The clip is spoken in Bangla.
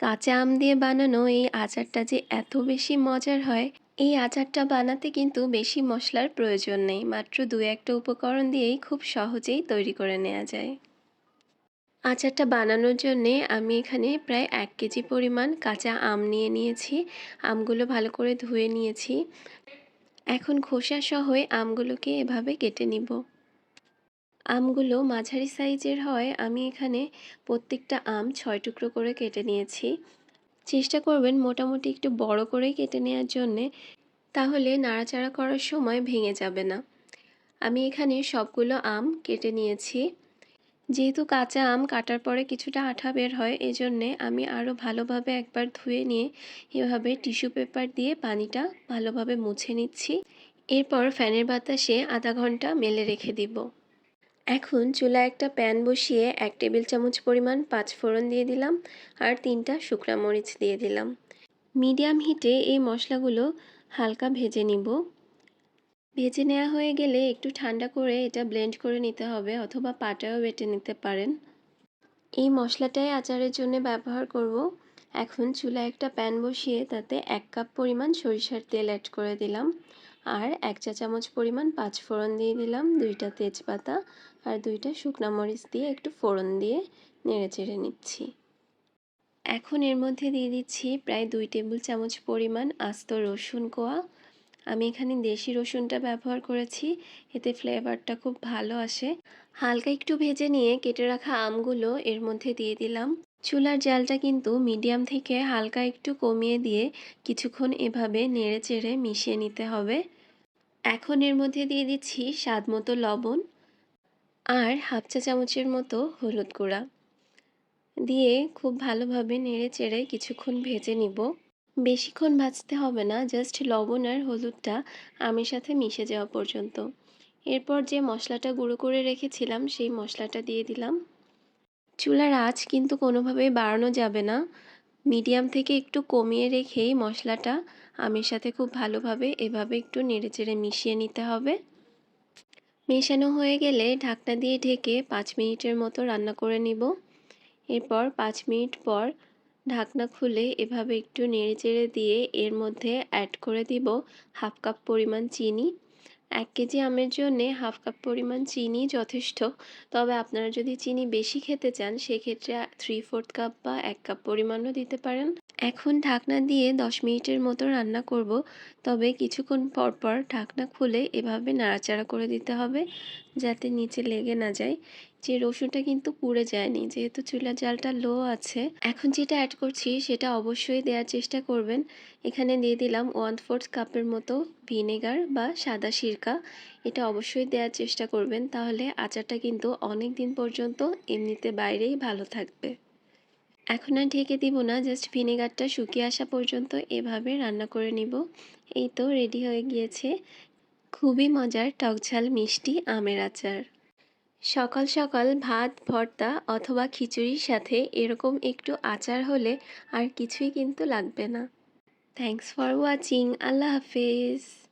কাঁচা আম দিয়ে বানানো এই আচারটা যে এত বেশি মজার হয়, এই আচারটা বানাতে কিন্তু বেশি মশলার প্রয়োজন নেই। মাত্র দু একটা উপকরণ দিয়েই খুব সহজেই তৈরি করে নেওয়া যায়। আচারটা বানানোর জন্যে আমি এখানে প্রায় এক কেজি পরিমাণ কাঁচা আম নিয়ে নিয়েছি। আমগুলো ভালো করে ধুয়ে নিয়েছি। এখন খোসা সহ আমগুলোকে এভাবে কেটে নিব। আমগুলো মাঝারি সাইজের হয়, আমি এখানে প্রত্যেকটা আম ছয় টুকরো করে কেটে নিয়েছি। চেষ্টা করবেন মোটামুটি একটু বড় করেই কেটে নেওয়ার জন্যে, তাহলে নাড়াচাড়া করার সময় ভেঙে যাবে না। আমি এখানে সবগুলো আম কেটে নিয়েছি। যেহেতু কাঁচা আম কাটার পরে কিছুটা আঠা বের হয়, এজন্যে আমি আরও ভালোভাবে একবার ধুয়ে নিয়ে এভাবে টিস্যু পেপার দিয়ে পানিটা ভালোভাবে মুছে নিচ্ছি। এরপর ফ্যানের বাতাসে আধা ঘণ্টা মেলে রেখে দিব। এখন চুলা একটা প্যান বসিয়ে এক টেবিল চামচ পরিমাণ পাঁচ ফোড়ন দিয়ে দিলাম আর তিনটা শুকনা মরিচ দিয়ে দিলাম। মিডিয়াম হিটে এই মশলাগুলো হালকা ভেজে নিব। ভেজে নেওয়া হয়ে গেলে একটু ঠান্ডা করে এটা ব্লেন্ড করে নিতে হবে অথবা পাটাও বেটে নিতে পারেন। এই মশলাটাই আচারের জন্য ব্যবহার করব। এখন চুলা একটা প্যান বসিয়ে তাতে এক কাপ পরিমাণ সরিষার তেল অ্যাড করে দিলাম। আর এক চা চামচ পরিমাণ পাঁচ ফোড়ন দিয়ে দিলাম, দুইটা তেজপাতা আর দুইটা শুকনা মরিচ দিয়ে একটু ফোড়ন দিয়ে নেড়ে চেড়ে নিচ্ছি। এখন এর মধ্যে দিয়ে দিচ্ছি প্রায় দুই টেবিল চামচ পরিমাণ আস্ত রসুন কোয়া। আমি এখানে দেশি রসুনটা ব্যবহার করেছি, এতে ফ্লেভারটা খুব ভালো আসে। হালকা একটু ভেজে নিয়ে কেটে রাখা আমগুলো এর মধ্যে দিয়ে দিলাম। চুলার জালটা কিন্তু মিডিয়াম থেকে হালকা একটু কমিয়ে দিয়ে কিছুক্ষণ এভাবে নেড়ে চেড়ে মিশিয়ে নিতে হবে। এখন এর মধ্যে দিয়ে দিচ্ছি স্বাদ মতো লবণ আর হাফ চা চামচের মতো হলুদ গুঁড়া। দিয়ে খুব ভালোভাবে নেড়ে চেড়ে কিছুক্ষণ ভেজে নিব। বেশিক্ষণ ভাজতে হবে না, জাস্ট লবণ আর হলুদটা আমের সাথে মিশে যাওয়া পর্যন্ত। এরপর যে মশলাটা গুঁড়ো করে রেখেছিলাম, সেই মশলাটা দিয়ে দিলাম। চুলার আঁচ কিন্তু কোনোভাবেই বাড়ানো যাবে না। মিডিয়াম থেকে একটু কমিয়ে রেখেই মশলাটা আমের সাথে খুব ভালোভাবে এভাবে একটু নেড়েচেড়ে মিশিয়ে নিতে হবে। মেশানো হয়ে গেলে ঢাকনা দিয়ে ঢেকে পাঁচ মিনিটের মতো রান্না করে নিব। এরপর পাঁচ মিনিট পর ঢাকনা খুলে এভাবে একটু নেড়েচেড়ে দিয়ে এর মধ্যে অ্যাড করে দিব হাফ কাপ পরিমাণ চিনি। এক কেজি আমের জন্য হাফ কাপ পরিমাণ চিনি যথেষ্ট। তবে আপনারা যদি চিনি বেশি খেতে চান, সেক্ষেত্রে থ্রি ফোর্থ কাপ বা এক কাপ পরিমাণও দিতে পারেন। এখন ঢাকনা দিয়ে দশ মিনিটের মতো রান্না করব। তবে কিছুক্ষণ পর পর ঢাকনা খুলে এভাবে নাড়াচাড়া করে দিতে হবে, যাতে নিচে লেগে না যায়। যে রসুনটা কিন্তু পুড়ে যায়নি, যেহেতু চুলার জালটা লো আছে, এখন যেটা অ্যাড করছি সেটা অবশ্যই দেওয়ার চেষ্টা করবেন। এখানে দিয়ে দিলাম ওয়ান ফোর্থ কাপের মতো ভিনেগার বা সাদা সিরকা। এটা অবশ্যই দেওয়ার চেষ্টা করবেন, তাহলে আচারটা কিন্তু অনেক দিন পর্যন্ত এমনিতে বাইরেই ভালো থাকবে। এখন আর ঢেকে দিব না জাস্ট ভিনেগারটা শুকিয়ে আসা পর্যন্ত এভাবে রান্না করে নিব। এই তো রেডি হয়ে গিয়েছে। খুবই মজার টকঝাল মিষ্টি আমের আচার। সকাল সকাল ভাত, ভর্তা অথবা খিচুড়ির সাথে এরকম একটু আচার হলে আর কিছুই কিন্তু লাগবে না। থ্যাংকস ফর ওয়াচিং আল্লাহ হাফিজ।